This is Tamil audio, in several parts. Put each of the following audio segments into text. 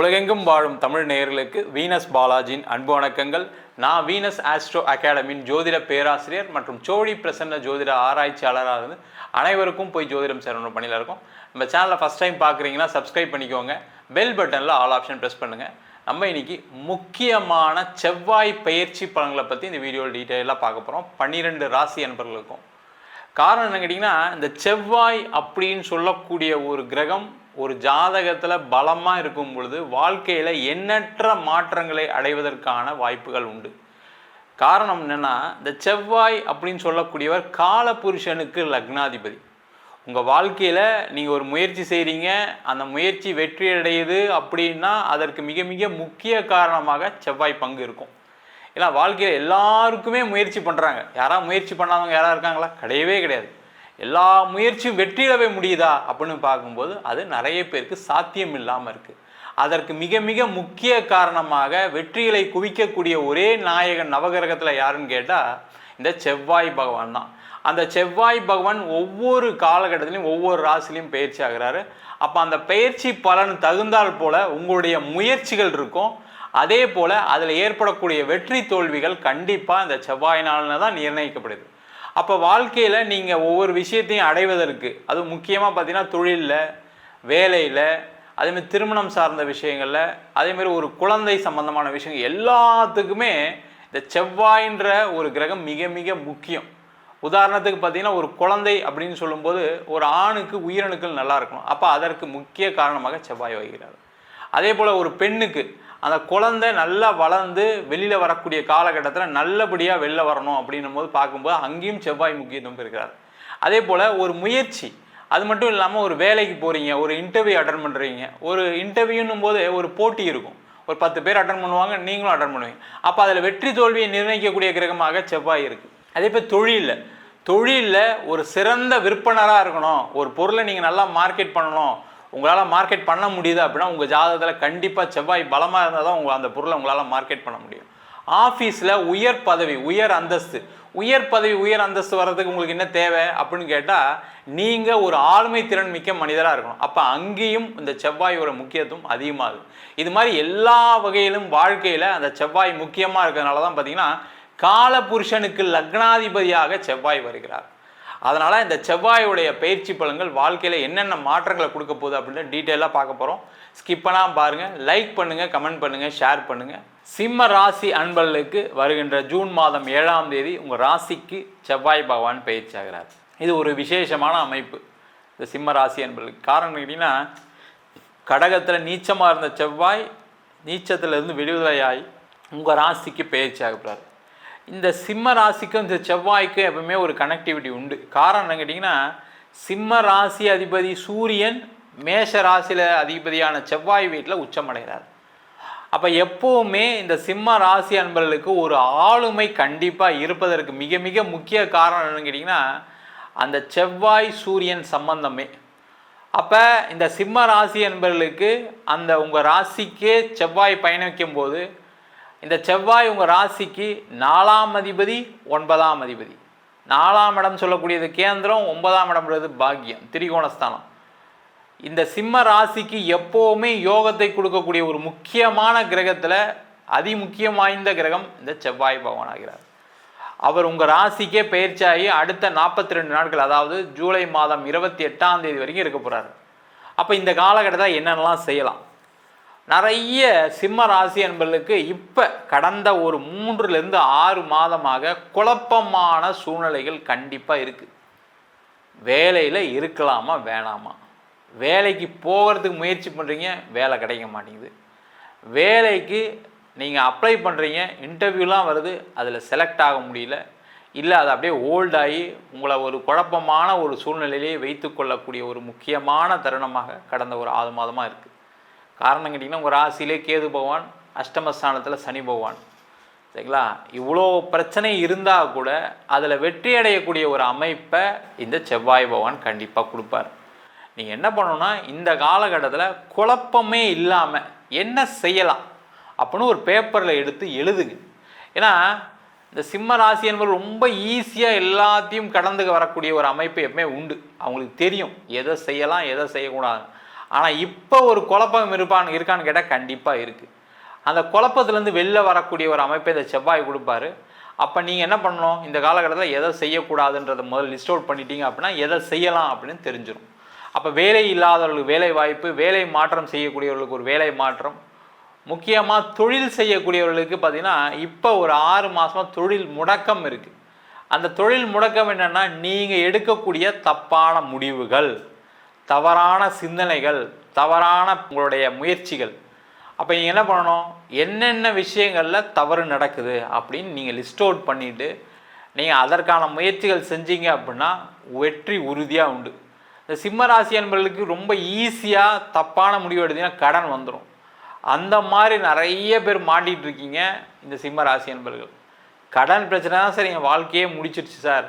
உலகெங்கும் வாழும் தமிழ் நேயர்களுக்கு வீனஸ் பாலாஜியின் அன்பு வணக்கங்கள். நான் வீனஸ் ஆஸ்ட்ரோ அகாடமியின் ஜோதிட பேராசிரியர் மற்றும் சோழி பிரசன்ன ஜோதிட ஆராய்ச்சியாளராக இருந்து அனைவருக்கும் போய் ஜோதிடம் சேரணும் பணியில் இருக்கும். நம்ம சேனலை ஃபஸ்ட் டைம் பார்க்குறீங்கன்னா சப்ஸ்கிரைப் பண்ணிக்கோங்க. பெல் பட்டனில் ஆல் ஆப்ஷன் ப்ரெஸ் பண்ணுங்கள் நம்ம இன்னைக்கு முக்கியமான செவ்வாய் பயிற்சி பலன்களை பற்றி இந்த வீடியோவில் டீட்டெயிலாக பார்க்க போகிறோம் பன்னிரெண்டு ராசி அன்பர்களுக்கும். காரணம் என்ன கேட்டிங்கன்னா இந்த செவ்வாய் அப்படின்னு சொல்லக்கூடிய ஒரு கிரகம் ஒரு ஜாதகத்தில் பலமாக இருக்கும் பொழுது வாழ்க்கையில் எண்ணற்ற மாற்றங்களை அடைவதற்கான வாய்ப்புகள் உண்டு. காரணம் என்னென்னா இந்த செவ்வாய் அப்படின்னு சொல்லக்கூடியவர் காலபுருஷனுக்கு லக்னாதிபதி. உங்கள் வாழ்க்கையில் நீங்கள் ஒரு முயற்சி செய்கிறீங்க அந்த முயற்சி வெற்றி அடையுது அப்படின்னா அதற்கு மிக மிக முக்கிய காரணமாக செவ்வாய் பங்கு இருக்கும். ஏன்னா வாழ்க்கையில் எல்லாருக்குமே முயற்சி பண்ணுறாங்க யாராவது முயற்சி பண்ணாதவங்க யாராக இருக்காங்களா? கிடையவே கிடையாது. எல்லா முயற்சியும் வெற்றியிடவே முடியுதா அப்படின்னு பார்க்கும்போது அது நிறைய பேருக்கு சாத்தியம் இல்லாமல் இருக்குது அதற்கு மிக மிக முக்கிய காரணமாக வெற்றிகளை குவிக்கக்கூடிய ஒரே நாயகன் நவகிரகத்தில் யாருன்னு கேட்டால் இந்த செவ்வாய் பகவான் தான். அந்த செவ்வாய் பகவான் ஒவ்வொரு காலகட்டத்திலையும் ஒவ்வொரு ராசிலையும் பயிற்சி ஆகிறாரு. அப்போ அந்த பயிற்சி பலன் தகுந்தால் போல உங்களுடைய முயற்சிகள் இருக்கும். அதே போல் அதில் ஏற்படக்கூடிய வெற்றி தோல்விகள் கண்டிப்பாக இந்த செவ்வாயினால தான் நிர்ணயிக்கப்படுது. அப்போ வாழ்க்கையில் நீங்கள் ஒவ்வொரு விஷயத்தையும் அடைவதற்கு அது முக்கியமாக பார்த்தீங்கன்னா தொழிலில் வேலையில் அதேமாதிரி திருமணம் சார்ந்த விஷயங்களில் அதேமாரி ஒரு குழந்தை சம்பந்தமான விஷயங்கள் எல்லாத்துக்குமே இந்த செவ்வாயின்ற ஒரு கிரகம் மிக மிக முக்கியம். உதாரணத்துக்கு பார்த்தீங்கன்னா ஒரு குழந்தை அப்படின்னு சொல்லும்போது ஒரு ஆணுக்கு உயிரணுக்கள் நல்லா இருக்கணும். அப்போ அதற்கு முக்கிய காரணமாக செவ்வாய் வகிக்கிறார். அதே போல் ஒரு பெண்ணுக்கு அந்த குழந்தை நல்லா வளர்ந்து வெளியில் வரக்கூடிய காலகட்டத்தில் நல்லபடியாக வெளில வரணும் அப்படின்னும் போது பார்க்கும்போது அங்கேயும் செவ்வாய் முக்கியத்துவம் இருக்கிறார் அதே போல் ஒரு முயற்சி அது மட்டும் இல்லாமல் ஒரு வேலைக்கு போகிறீங்க ஒரு இன்டர்வியூ அட்டன் பண்ணுறீங்க ஒரு இன்டர்வியூன்னும் போது ஒரு போட்டி இருக்கும். ஒரு பத்து பேர் அட்டன் பண்ணுவாங்க நீங்களும் அட்டன் பண்ணுவீங்க. அப்போ அதில் வெற்றி தோல்வியை நிர்ணயிக்கக்கூடிய கிரகமாக செவ்வாய் இருக்குது அதே போல் தொழிலில் தொழிலில் ஒரு சிறந்த விற்பனராக இருக்கணும். ஒரு பொருளை நீங்கள் நல்லா மார்க்கெட் பண்ணணும். உங்களால் மார்க்கெட் பண்ண முடியுது அப்படின்னா உங்கள் ஜாதகத்தில் கண்டிப்பாக செவ்வாய் பலமாக இருந்தால் தான் உங்கள் அந்த பொருளை உங்களால் மார்க்கெட் பண்ண முடியும். ஆஃபீஸில் உயர் பதவி உயர் அந்தஸ்து. உயர் பதவி உயர் அந்தஸ்து வர்றதுக்கு உங்களுக்கு என்ன தேவை அப்படின்னு கேட்டால் நீங்கள் ஒரு ஆளுமை திறன் மிக்க மனிதராக இருக்கணும். அப்போ அங்கேயும் இந்த செவ்வாயோட முக்கியத்துவம் அதிகமாகுது. இது மாதிரி எல்லா வகையிலும் வாழ்க்கையில் அந்த செவ்வாய் முக்கியமாக இருக்கிறதுனால தான் பார்த்தீங்கன்னா காலபுருஷனுக்கு லக்னாதிபதியாக செவ்வாய் வருகிறார். அதனால் இந்த செவ்வாயுடைய பயிற்சி பலன்கள் வாழ்க்கையில் என்னென்ன மாற்றங்களை கொடுக்க போகுது அப்படின்னு டீட்டெயிலாக பார்க்க போகிறோம் ஸ்கிப்பெல்லாம் பாருங்கள் லைக் பண்ணுங்கள் கமெண்ட் பண்ணுங்கள் ஷேர் பண்ணுங்கள் சிம்ம ராசி அன்பர்களுக்கு வருகின்ற ஜூன் மாதம் ஏழாம் தேதி உங்கள் ராசிக்கு செவ்வாய் பகவான் பயிற்சி ஆகிறார். இது ஒரு விசேஷமான அமைப்பு. இந்த சிம்ம ராசி அன்பர்களுக்கு. காரணம் கேட்டிங்கன்னா கடகத்தில் நீச்சமாக இருந்த செவ்வாய் நீச்சத்திலிருந்து விடுதலையாய் உங்கள் ராசிக்கு பயிற்சி ஆகப்படுறார் இந்த சிம்ம ராசிக்கும் இந்த செவ்வாய்க்கும் எப்பவுமே ஒரு கனெக்டிவிட்டி உண்டு. காரணம் என்ன கேட்டிங்கன்னா சிம்ம ராசி அதிபதி சூரியன் மேஷ ராசியில் அதிபதியான செவ்வாய் வீட்டில் உச்சமடைகிறார் அப்போ எப்போவுமே இந்த சிம்ம ராசி அன்பர்களுக்கு ஒரு ஆளுமை கண்டிப்பாக இருப்பதற்கு மிக மிக முக்கிய காரணம் என்னன்னு கேட்டிங்கன்னா அந்த செவ்வாய் சூரியன் சம்பந்தமே. அப்போ இந்த சிம்ம ராசி என்பவர்களுக்கு அந்த உங்கள் ராசிக்கே செவ்வாய் பயணிக்கும் போது இந்த செவ்வாய் உங்கள் ராசிக்கு நாலாம் அதிபதி ஒன்பதாம் அதிபதி. நாலாம் இடம் சொல்லக்கூடியது கேந்திரம் ஒன்பதாம் இடம்ன்றது பாக்கியம் திரிகோணஸ்தானம். இந்த சிம்ம ராசிக்கு எப்போவுமே யோகத்தை கொடுக்கக்கூடிய ஒரு முக்கியமான கிரகத்தில் அதிமுக்கியம் வாய்ந்த கிரகம் இந்த செவ்வாய் பகவான் ஆகிறார். அவர் உங்கள் ராசிக்கே பயிற்சியாகி அடுத்த நாற்பத்தி ரெண்டு நாட்கள் அதாவது ஜூலை மாதம் இருபத்தி எட்டாம் தேதி வரைக்கும் இருக்க போகிறார் அப்போ இந்த காலகட்டத்தில் என்னென்னலாம் செய்யலாம்? நிறைய சிம்ம ராசி என்பர்களுக்கு இப்போ கடந்த ஒரு மூன்றுலேருந்து ஆறு மாதமாக குழப்பமான சூழ்நிலைகள் கண்டிப்பாக இருக்குது வேலையில் இருக்கலாமா வேணாமா? வேலைக்கு போகிறதுக்கு முயற்சி பண்ணுறீங்க வேலை கிடைக்க மாட்டேங்குது. வேலைக்கு நீங்கள் அப்ளை பண்ணுறீங்க இன்டர்வியூலாம் வருது அதில் செலக்ட் ஆக முடியல. இல்லை அது அப்படியே ஓல்டாகி உங்களை ஒரு குழப்பமான ஒரு சூழ்நிலையிலேயே வைத்து கொள்ளக்கூடிய ஒரு முக்கியமான தருணமாக கடந்த ஒரு ஆறு மாதமாக இருக்குது காரணம் கேட்டிங்கன்னா உங்கள் ராசியிலே கேது பகவான் அஷ்டமஸ்தானத்தில் சனி பகவான். சரிங்களா? இவ்வளோ பிரச்சனை இருந்தால் கூட அதில் வெற்றி அடையக்கூடிய ஒரு அமைப்பை இந்த செவ்வாய் பகவான் கண்டிப்பாக கொடுப்பார். நீங்கள் என்ன பண்ணணும்னா இந்த காலகட்டத்தில் குழப்பமே இல்லாமல் என்ன செய்யலாம் அப்படின்னு ஒரு பேப்பரில் எடுத்து எழுதுங்க. ஏன்னா இந்த சிம்ம ராசி என்பது ரொம்ப ஈஸியாக எல்லாத்தையும் கடந்து வரக்கூடிய ஒரு அமைப்பு எப்பவுமே உண்டு. அவங்களுக்கு தெரியும் எதை செய்யலாம் எதை செய்யக்கூடாது ஆனால் இப்போ ஒரு குழப்பம் இருப்பான்னு இருக்கான்னு கேட்டால் கண்டிப்பாக இருக்குது அந்த குழப்பத்துலேருந்து வெளில வரக்கூடிய ஒரு அமைப்பை இந்த செவ்வாய் கொடுப்பாரு. அப்போ நீங்கள் என்ன பண்ணணும்? இந்த காலகட்டத்தில் எதை செய்யக்கூடாதுன்றதை முதல் லிஸ்ட் அவுட் பண்ணிட்டீங்க அப்படின்னா எதை செய்யலாம் அப்படின்னு தெரிஞ்சிடும் அப்போ வேலை இல்லாதவர்களுக்கு வேலை வாய்ப்பு வேலை மாற்றம் செய்யக்கூடியவர்களுக்கு ஒரு வேலை மாற்றம். முக்கியமாக தொழில் செய்யக்கூடியவர்களுக்கு பார்த்தீங்கன்னா இப்போ ஒரு ஆறு மாதமாக தொழில் முடக்கம் இருக்குது அந்த தொழில் முடக்கம் என்னென்னா நீங்கள் எடுக்கக்கூடிய தப்பான முடிவுகள். தவறான சிந்தனைகள் தவறான உங்களுடைய முயற்சிகள். அப்போ நீங்கள் என்ன பண்ணணும்? என்னென்ன விஷயங்களில் தவறு நடக்குது அப்படின்னு நீங்கள் லிஸ்ட் அவுட் பண்ணிவிட்டு நீங்கள் அதற்கான முயற்சிகள் செஞ்சீங்க அப்படின்னா வெற்றி உறுதியாக உண்டு. இந்த சிம்ம ராசி ரொம்ப ஈஸியாக தப்பான முடிவு எடுத்தீங்கன்னா கடன் வந்துடும் அந்த மாதிரி நிறைய பேர் மாட்டிகிட்டு இருக்கீங்க இந்த சிம்ம ராசி கடன் பிரச்சனை தான் சார் என் வாழ்க்கையே முடிச்சிருச்சு சார்.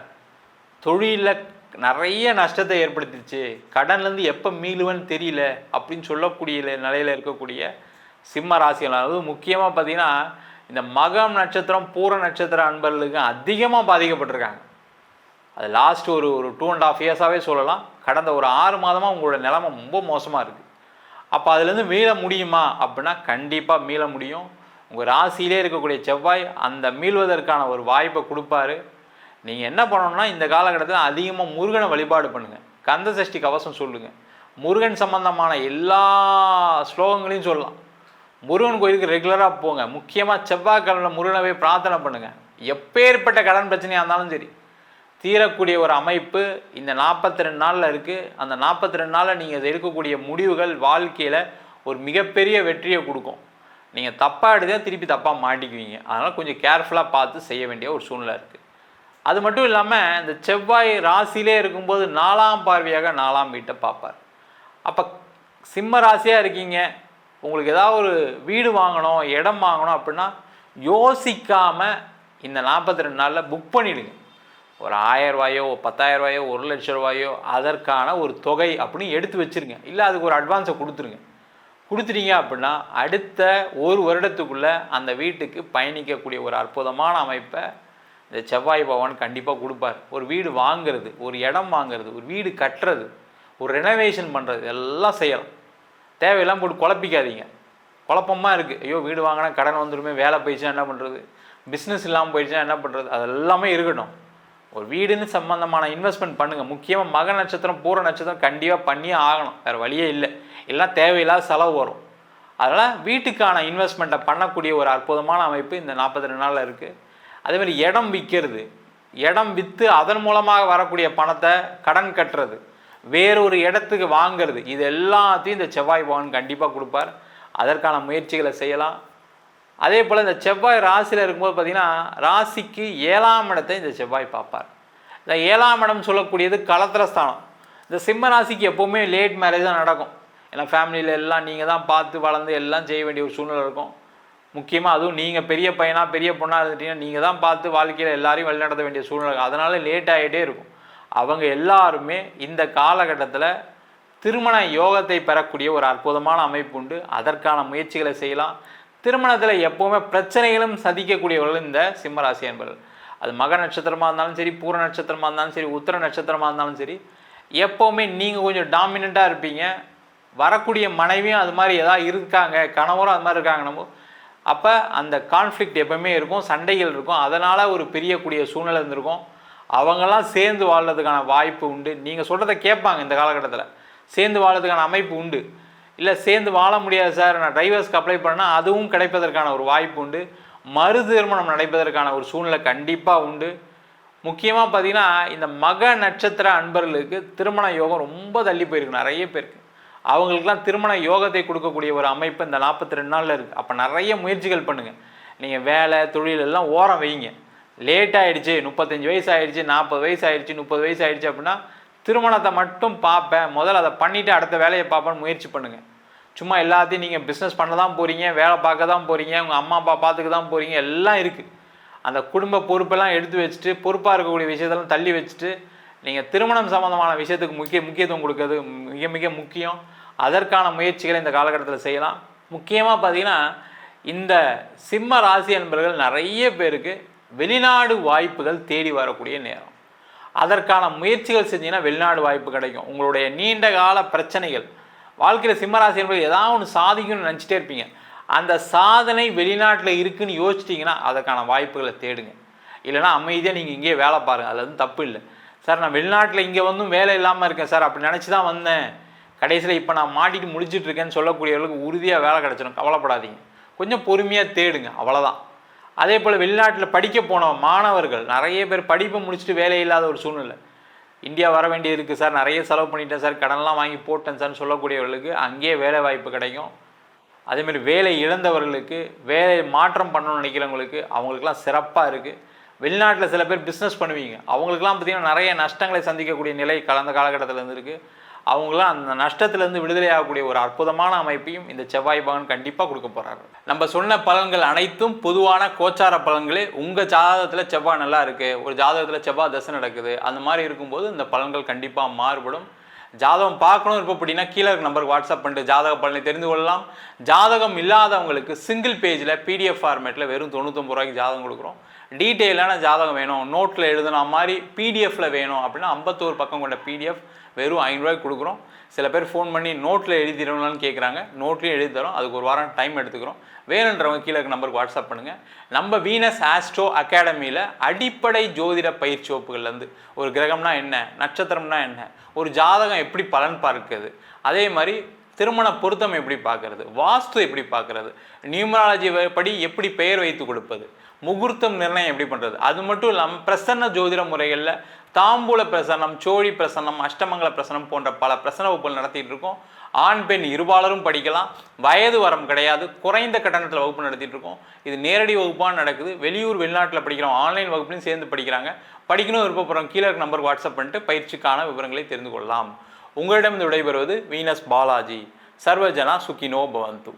தொழிலில் நிறைய நஷ்டத்தை ஏற்படுத்திச்சு கடன்லேருந்து எப்போ மீளுவேன்னு தெரியல அப்படின்னு சொல்லக்கூடிய நிலையில் இருக்கக்கூடிய சிம்ம ராசிகள். அதாவது முக்கியமாக பார்த்தீங்கன்னா இந்த மகம் நட்சத்திரம் பூர நட்சத்திர அன்பர்களுக்கு அதிகமாக பாதிக்கப்பட்டிருக்காங்க. அது லாஸ்ட் ஒரு ஒரு டூ அண்ட் ஆஃப் இயர்ஸாகவே சொல்லலாம். கடந்த ஒரு ஆறு மாதமாக உங்களோட நிலமை ரொம்ப மோசமாக இருக்குது அப்போ அதுலேருந்து மீள முடியுமா அப்படின்னா கண்டிப்பாக மீள முடியும். உங்கள் ராசியிலே இருக்கக்கூடிய செவ்வாய் அந்த மீள்வதற்கான ஒரு வாய்ப்பை கொடுப்பாரு. நீங்கள் என்ன பண்ணணும்னா இந்த காலகட்டத்தில் அதிகமாக முருகனை வழிபாடு பண்ணுங்கள் கந்த சஷ்டி கவசம் சொல்லுங்கள் முருகன் சம்பந்தமான எல்லா ஸ்லோகங்களையும் சொல்லலாம். முருகன் கோயிலுக்கு ரெகுலராக போங்க. முக்கியமாக செவ்வாய்க்கிழமை முருகனவே பிரார்த்தனை பண்ணுங்கள் எப்பேற்பட்ட கடன் பிரச்சனையாக இருந்தாலும் சரி. தீரக்கூடிய ஒரு அமைப்பு இந்த நாற்பத்தி ரெண்டு நாளில் இருக்குது அந்த நாற்பத்தி ரெண்டு நாளில் நீங்கள் எடுக்கக்கூடிய முடிவுகள் வாழ்க்கையில் ஒரு மிகப்பெரிய வெற்றியை கொடுக்கும். நீங்கள் தப்பாக எடுத்தால் திருப்பி தப்பாக மாட்டிக்குவீங்க. அதனால் கொஞ்சம் கேர்ஃபுல்லாக பார்த்து செய்ய வேண்டிய ஒரு சூழ்நிலை இருக்குது அது மட்டும் இல்லாமல் இந்த செவ்வாய் ராசியிலே இருக்கும்போது நாலாம் பார்வையாக நாலாம் வீட்டை பார்ப்பார். அப்போ சிம்ம ராசியாக இருக்கீங்க. உங்களுக்கு ஏதாவது ஒரு வீடு வாங்கணும் இடம் வாங்கணும் அப்படின்னா யோசிக்காமல் இந்த நாற்பத்தி ரெண்டு நாளில் புக் பண்ணிவிடுங்க ஒரு ஆயரூவாயோ ரூபாயோ பத்தாயிரம் ரூபாயோ ஒரு லட்ச ரூபாயோ அதற்கான ஒரு தொகை அப்படின்னு எடுத்து வச்சுருங்க. இல்லை அதுக்கு ஒரு அட்வான்ஸை கொடுத்துருங்க. கொடுத்துட்டீங்க அப்படின்னா அடுத்த ஒரு வருடத்துக்குள்ளே அந்த வீட்டுக்கு பயணிக்கக்கூடிய ஒரு அற்புதமான அமைப்பை இந்த செவ்வாய் பகவான் கண்டிப்பாக கொடுப்பார். ஒரு வீடு வாங்கிறது ஒரு இடம் வாங்குறது ஒரு வீடு கட்டுறது ஒரு ரெனோவேஷன் பண்ணுறது எல்லாம் செய்யலாம். தேவையெல்லாம் போட்டு குழப்பிக்காதீங்க. குழப்பமாக இருக்குது ஐயோ வீடு வாங்கினா கடன் வந்துடுமே வேலை போயிடுச்சுன்னா என்ன பண்ணுறது பிஸ்னஸ் இல்லாமல் போயிடுச்சுன்னா என்ன பண்ணுறது அது எல்லாமே இருக்கட்டும் ஒரு வீடுன்னு சம்மந்தமான இன்வெஸ்ட்மெண்ட் பண்ணுங்கள் முக்கியமாக மக நட்சத்திரம் பூர நட்சத்திரம் கண்டிப்பாக பண்ணியே ஆகணும். வேறு வழியே இல்லை. எல்லாம் தேவையில்லாத செலவு வரும். அதனால் வீட்டுக்கான இன்வெஸ்ட்மெண்ட்டை பண்ணக்கூடிய ஒரு அற்புதமான அமைப்பு இந்த நாற்பத்தி ரெண்டு நாளில் இருக்குது அதேமாதிரி இடம் விற்கிறது இடம் விற்று அதன் மூலமாக வரக்கூடிய பணத்தை கடன் கட்டுறது. வேறொரு இடத்துக்கு வாங்கிறது. இது எல்லாத்தையும் இந்த செவ்வாய் பவன் கண்டிப்பாக கொடுப்பார். அதற்கான முயற்சிகளை செய்யலாம். அதே போல் இந்த செவ்வாய் ராசியில் இருக்கும்போது பார்த்திங்கன்னா ராசிக்கு ஏழாம் இடத்தை இந்த செவ்வாய் பார்ப்பார். இந்த ஏழாம் இடம் சொல்லக்கூடியது கலத்திரஸ்தானம். இந்த சிம்ம ராசிக்கு எப்போவுமே லேட் மேரேஜ் தான் நடக்கும். ஏன்னா ஃபேமிலியில் எல்லாம் நீங்கள் தான் பார்த்து வளர்ந்து எல்லாம் செய்ய வேண்டிய ஒரு சூழ்நிலை இருக்கும். முக்கியமாக அதுவும் நீங்கள் பெரிய பையனாக பெரிய பொண்ணாக இருந்துட்டீங்கன்னா நீங்கள் தான் பார்த்து வாழ்க்கையில் எல்லாரையும் வழிநடத்த வேண்டிய சூழ்நிலை. அதனால லேட் ஆகிட்டே இருக்கும். அவங்க எல்லாருமே இந்த காலகட்டத்தில் திருமண யோகத்தை பெறக்கூடிய ஒரு அற்புதமான அமைப்பு உண்டு. அதற்கான முயற்சிகளை செய்யலாம். திருமணத்தில் எப்போவுமே பிரச்சனைகளும் சதிக்கக்கூடியவர்கள் இந்த சிம்மராசி என்பர்கள் அது மக நட்சத்திரமாக இருந்தாலும் சரி பூர நட்சத்திரமாக இருந்தாலும் சரி உத்தர நட்சத்திரமாக இருந்தாலும் சரி எப்போவுமே நீங்கள் கொஞ்சம் டாமினண்ட்டாக இருப்பீங்க. வரக்கூடிய மனைவியும் அது மாதிரி எதாவது இருக்காங்க கணவரும் அது மாதிரி இருக்காங்க நம்ம அப்போ அந்த கான்ஃப்ளிக்ட் எப்பவுமே இருக்கும் சண்டைகள் இருக்கும். அதனால் ஒரு பிரியக்கூடிய சூழ்நிலை இருந்திருக்கும். அவங்கெல்லாம் சேர்ந்து வாழ்றதுக்கான வாய்ப்பு உண்டு. நீங்கள் சொல்கிறத கேட்பாங்க இந்த காலகட்டத்தில். சேர்ந்து வாழறதுக்கான அமைப்பு உண்டு. இல்லை சேர்ந்து வாழ முடியாது சார். நான் டிரைவர்ஸ்க்கு அப்ளை பண்ணால் அதுவும் கிடைப்பதற்கான ஒரு வாய்ப்பு உண்டு. மறு திருமணம் நடைபெறதற்கான ஒரு சூழ்நிலை கண்டிப்பாக உண்டு. முக்கியமாக பார்த்தீங்கன்னா இந்த மக நட்சத்திர அன்பர்களுக்கு திருமண யோகம் ரொம்ப தள்ளி போயிருக்கு. நிறைய பேருக்கு. அவங்களுக்குலாம் திருமண யோகத்தை கொடுக்கக்கூடிய ஒரு அமைப்பு இந்த நாற்பத்தி ரெண்டு நாளில் இருக்குது அப்போ நிறைய முயற்சிகள் பண்ணுங்கள் நீங்கள் வேலை தொழில் எல்லாம் ஓரம் வைங்க. லேட் ஆகிடுச்சு முப்பத்தஞ்சு வயசு ஆகிடுச்சி நாற்பது வயசு ஆகிடுச்சு முப்பது வயசு ஆகிடுச்சி அப்படின்னா திருமணத்தை மட்டும் பார்ப்பேன். முதல்ல அதை பண்ணிவிட்டு அடுத்த வேலையை பார்ப்பேன்னு முயற்சி பண்ணுங்கள் சும்மா எல்லாத்தையும் நீங்கள் பிஸ்னஸ் பண்ண தான் போகிறீங்க வேலை பார்க்க தான் போகிறீங்க உங்கள் அம்மா அப்பா பார்த்துக்க தான் போகிறீங்க எல்லாம் இருக்குது அந்த குடும்ப பொறுப்பெல்லாம் எடுத்து வச்சுட்டு பொறுப்பாக இருக்கக்கூடிய விஷயத்தெல்லாம் தள்ளி வச்சுட்டு நீங்கள் திருமணம் சம்மந்தமான விஷயத்துக்கு முக்கிய முக்கியத்துவம் கொடுக்கறது மிக மிக முக்கியம். அதற்கான முயற்சிகளை இந்த காலகட்டத்தில் செய்யலாம். முக்கியமாக பார்த்தீங்கன்னா இந்த சிம்ம ராசி என்பவர்கள் நிறைய பேருக்கு வெளிநாடு வாய்ப்புகள் தேடி வரக்கூடிய நேரம். அதற்கான முயற்சிகள் செஞ்சீங்கன்னா வெளிநாடு வாய்ப்பு கிடைக்கும். உங்களுடைய நீண்ட கால பிரச்சனைகள் வாழ்க்கையில் சிம்மராசி என்பது ஏதாவது ஒன்று சாதிக்கணும்னு நினச்சிட்டே இருப்பீங்க. அந்த சாதனை வெளிநாட்டில் இருக்குன்னு யோசிச்சிட்டிங்கன்னா அதற்கான வாய்ப்புகளை தேடுங்க. இல்லைனா அமைதியாக நீங்கள் இங்கேயே வேலை பாருங்கள் அதில் வந்து தப்பு இல்லை. சார் நான் வெளிநாட்டில் இங்கே வந்தும் வேலை இல்லாமல் இருக்கேன் சார். அப்படி நினச்சி தான் வந்தேன். கடைசியில் இப்போ நான் மாட்டிட்டு முடிச்சிட்டு இருக்கேன்னு சொல்லக்கூடியவர்களுக்கு உறுதியாக வேலை கிடச்சிடும் கவலைப்படாதீங்க. கொஞ்சம் பொறுமையாக தேடுங்க. அவ்வளோதான் அதே போல் வெளிநாட்டில் படிக்க போன மாணவர்கள் நிறைய பேர் படிப்பை முடிச்சுட்டு வேலை இல்லாத ஒரு சூழ்நிலை. இந்தியா வர வேண்டியது இருக்குது சார். நிறைய செலவு பண்ணிட்டேன் சார். கடன்லாம் வாங்கி போட்டேன் சார்னு சொல்லக்கூடியவர்களுக்கு அங்கேயே வேலை வாய்ப்பு கிடைக்கும். அதேமாரி வேலை இழந்தவர்களுக்கு வேலை மாற்றம் பண்ணணும்னு நினைக்கிறவங்களுக்கு அவங்களுக்குலாம் சிறப்பாக இருக்குது வெளிநாட்டில் சில பேர் பிஸ்னஸ் பண்ணுவீங்க. அவங்களுக்குலாம் பார்த்திங்கன்னா நிறைய நஷ்டங்களை சந்திக்கக்கூடிய நிலை கலந்த காலகட்டத்தில் இருந்திருக்கு. அவங்களாம் அந்த நஷ்டத்திலேருந்து விடுதலை ஆகக்கூடிய ஒரு அற்புதமான அமைப்பையும் இந்த செவ்வாய் பகன் கண்டிப்பாக கொடுக்க போகிறாரு நம்ம சொன்ன பலன்கள் அனைத்தும் பொதுவான கோச்சார பலன்களே உங்கள் ஜாதகத்தில் செவ்வாய் நல்லா இருக்குது ஒரு ஜாதகத்தில் செவ்வாய் தசை நடக்குது அந்த மாதிரி இருக்கும்போது இந்த பலன்கள் கண்டிப்பாக மாறுபடும். ஜாதகம் பார்க்கணும் இருப்போம் அப்படின்னா கீழே இருக்க நம்பருக்கு வாட்ஸ்அப் பண்ணிட்டு ஜாதக பலனை தெரிந்து கொள்ளலாம். ஜாதகம் இல்லாதவங்களுக்கு சிங்கிள் பேஜில் பிடிஎஃப் ஃபார்மேட்டில் வெறும் தொண்ணூத்தொம்பது ரூபாய்க்கு ஜாதகம் கொடுக்குறோம். டீட்டெயிலான ஜாதகம் வேணும். நோட்டில் எழுதுன மாதிரி பிடிஎஃப்ல வேணும் அப்படின்னா ஐம்பத்தோரு பக்கம் கொண்ட பிடிஎஃப் வெறும் ஐநூறுரூவாய்க்கு கொடுக்குறோம். சில பேர் ஃபோன் பண்ணி நோட்டில் எழுதிடணும்னு கேட்குறாங்க நோட்லேயும் எழுதி தரோம். அதுக்கு ஒரு வாரம் டைம் எடுத்துக்கிறோம். வேணுன்றவங்க கீழே இருக்க நம்பருக்கு வாட்ஸ்அப் பண்ணுங்கள் நம்ம வீனஸ் ஆஸ்ட்ரோ அகாடமியில் அடிப்படை ஜோதிட பயிற்சி வகுப்புகள்லேருந்து ஒரு கிரகம்னா என்ன? நட்சத்திரம்னா என்ன? ஒரு ஜாதகம் எப்படி பலன் பார்க்குது அதே மாதிரி திருமண பொருத்தம் எப்படி பார்க்கறது? வாஸ்து எப்படி பார்க்கறது? நியூமராலஜி படி எப்படி பெயர் வைத்து கொடுப்பது? முகூர்த்தம் நிர்ணயம் எப்படி பண்ணுறது அது மட்டும் இல்லாமல் பிரசன்ன ஜோதிட முறைகளில் தாம்பூல பிரசன்னம் சோழி பிரசன்னம் அஷ்டமங்கல பிரசனம் போன்ற பல பிரசன வகுப்புகள் நடத்திட்டு இருக்கோம். ஆண் பெண் இருபாலரும் படிக்கலாம். வயது வரம் கிடையாது. குறைந்த கட்டணத்தில் வகுப்பு நடத்திட்டு இருக்கோம். இது நேரடி வகுப்பாக நடக்குது. வெளியூர் வெளிநாட்டில் படிக்கிறோம் ஆன்லைன் வகுப்புலையும் சேர்ந்து படிக்கிறாங்க. படிக்கணும் விருப்பப்படுறோம் கீழே இருக்க நம்பருக்கு வாட்ஸ்அப் பண்ணிட்டு பயிற்சிக்கான விவரங்களை தெரிந்து கொள்ளலாம். உங்களிடம் விடைபெறுவது வீனஸ் பாலாஜி. சர்வஜனா சுகினோ பவந்து.